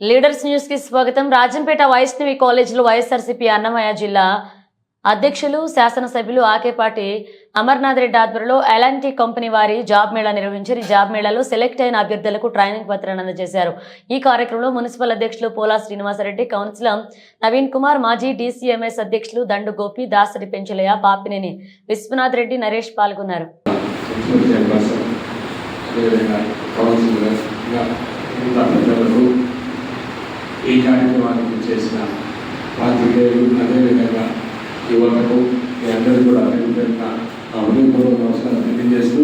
Leaders న్యూస్కి స్వాగతం. రాజంపేట వైష్ణవి కాలేజీలో వైఎస్ఆర్సీపీ అన్నమయ్య జిల్లా అధ్యక్షులు శాసనసభ్యులు ఆకేపాటి అమర్నాథ్ రెడ్డి ఆధ్వర్యంలో ఎలాంటి కంపెనీ వారి జాబ్ మేళా నిర్వహించారు? ఈ జాబ్ మేళాలో సెలెక్ట్ అయిన అభ్యర్థులకు ట్రైనింగ్ పత్రాన్ని అందజేశారు. ఈ కార్యక్రమంలో మున్సిపల్ అధ్యక్షులు పోలా శ్రీనివాసరెడ్డి కౌన్సిలర్ నవీన్ కుమార్ మాజీ డీసీఎంఎస్ అధ్యక్షులు దండు గోపి దాసరి పెంచలయ్య పాపినేని విశ్వనాథ్ రెడ్డి నరేష్ పాల్గొన్నారు. అదేవిధంగా కౌన్సిలర్ ఇంకా మిగతా పెద్దలకు ఈ కార్యక్రమానికి చేసిన పాత్రికేయులు అదేవిధంగా యువతకు మీ అందరూ కూడా అదేవిధంగా నా హృదయపూర్వక నమస్కారం తెలియజేస్తూ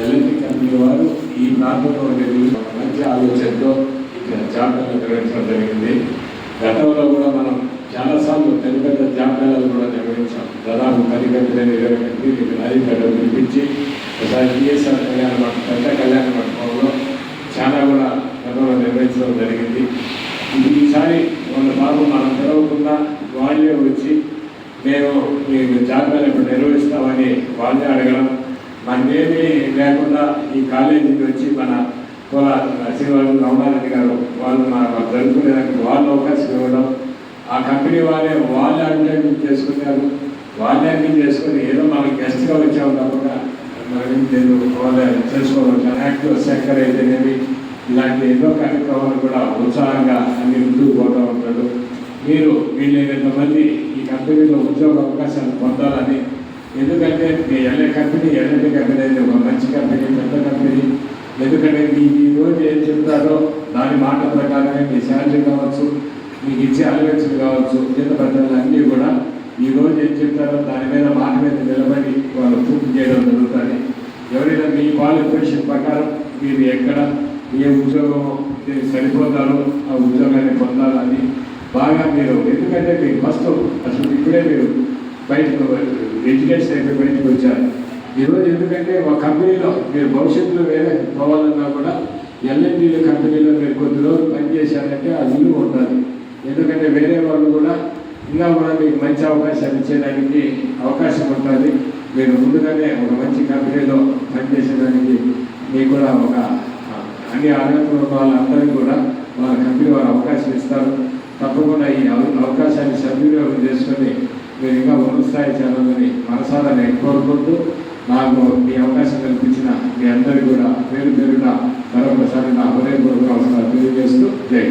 ఎల్ఎన్టీ కంపెనీ వారు ఈ ప్రాంతంలో మంచి ఆలోచనతో ఇక్కడ జాబితా నిర్వహించడం జరిగింది. గతంలో కూడా మనం చాలాసార్లు పెద్ద పెద్ద జాబితాలు కూడా నిర్వహించాం. దాదాపు పది గంటల ఇరవై గంటలు ఇక్కడ అధికారులు పిలిపించి ఒకసారి టీఎస్ఆర్ కళ్యాణ మండపం పెద్ద కళ్యాణ మండపంలో చాలా కూడా గతంలో నిర్వహించడం జరిగింది ఇది ఈసారి వాళ్ళ మనం తెరవకుండా వాళ్ళే వచ్చి మేము మీకు జాబితాలు ఇప్పుడు నిర్వహిస్తామని వాళ్ళే అడగడం మనమేమీ లేకుండా ఈ కాలేజీకి వచ్చి మన కుల శ్రీవారు రమణారెడ్డి గారు వాళ్ళు మన జరుపుకునేదానికి వాళ్ళు అవకాశం ఇవ్వడం ఆ కంపెనీ వాళ్ళే వాళ్ళే అడ్వర్టైజ్మెంట్ చేసుకున్నారు వాళ్ళే అన్ని చేసుకుని ఏదో మనం గెస్ట్గా వచ్చాము తప్పక మనం లేదు చేసుకోవచ్చు యాక్టివ్ సెక్టర్ అయితేనేమి ఇలాంటి ఎన్నో కార్యక్రమాలు కూడా ఉత్సాహంగా అన్ని ముందుకు పోతూ ఉంటాడు మీరు వీళ్ళైనంత మంది ఈ కంపెనీలో ఉద్యోగ అవకాశాలు పొందాలని. ఎందుకంటే మీ ఎల్ఏ కంపెనీ ఎల్ఎండి కంపెనీ అనేది ఒక మంచి కంపెనీ పెద్ద కంపెనీ. ఎందుకంటే మీ ఈ రోజు ఏం చెప్తారో దాని మాట ప్రకారమే మీ శాలరీ కావచ్చు మీకు ఇచ్చే అలవెన్సులు కావచ్చు జీత పద్ధతులు అన్నీ కూడా ఈ రోజు ఏం చెప్తారో దాని మీద మాట మీద నిలబడి వాళ్ళు పూర్తి చేయడం జరుగుతుంది. ఎవరైనా మీ క్వాలిఫికేషన్ ప్రకారం మీరు ఎక్కడ ఏ ఉద్యోగం సరిపోతారో ఆ ఉద్యోగాన్ని పొందాలని బాగా మీరు ఎందుకంటే మీకు ఫస్ట్ అసలు ఇప్పుడే మీరు బయటకు ఎడ్యుకేషన్ అయిపోయి బయటకు వచ్చారు. ఈరోజు ఎందుకంటే ఒక కంపెనీలో మీరు భవిష్యత్తులో వేరే పోవాలన్నా కూడా ఎల్ఎన్డీల కంపెనీలో మీరు కొద్ది రోజులు పనిచేశారంటే ఆ విలువ ఉండాలి. ఎందుకంటే వేరే వాళ్ళు కూడా ఇంకా కూడా మీకు మంచి అవకాశాలు ఇచ్చేదానికి అవకాశం ఉంటుంది మీరు ముందుగానే ఒక మంచి కంపెనీలో పనిచేసేదానికి మీకు కూడా ఒక అన్ని అర్హతలు ఉన్న వాళ్ళందరికీ కూడా వాళ్ళ కంపెనీ వారు తప్పకుండా ఈ అవకాశాన్ని సద్వినియోగం చేసుకొని మీరు ఇంకా ఉన్నత స్థాయి చేరాలని మనసారా నేను కోరుకుంటూ నాకు మీ అవకాశం కల్పించిన మీ అందరికీ కూడా పేరు పేరున మరొకసారి నా హృదయపూర్వక అవసరాలు తెలియజేస్తూ జై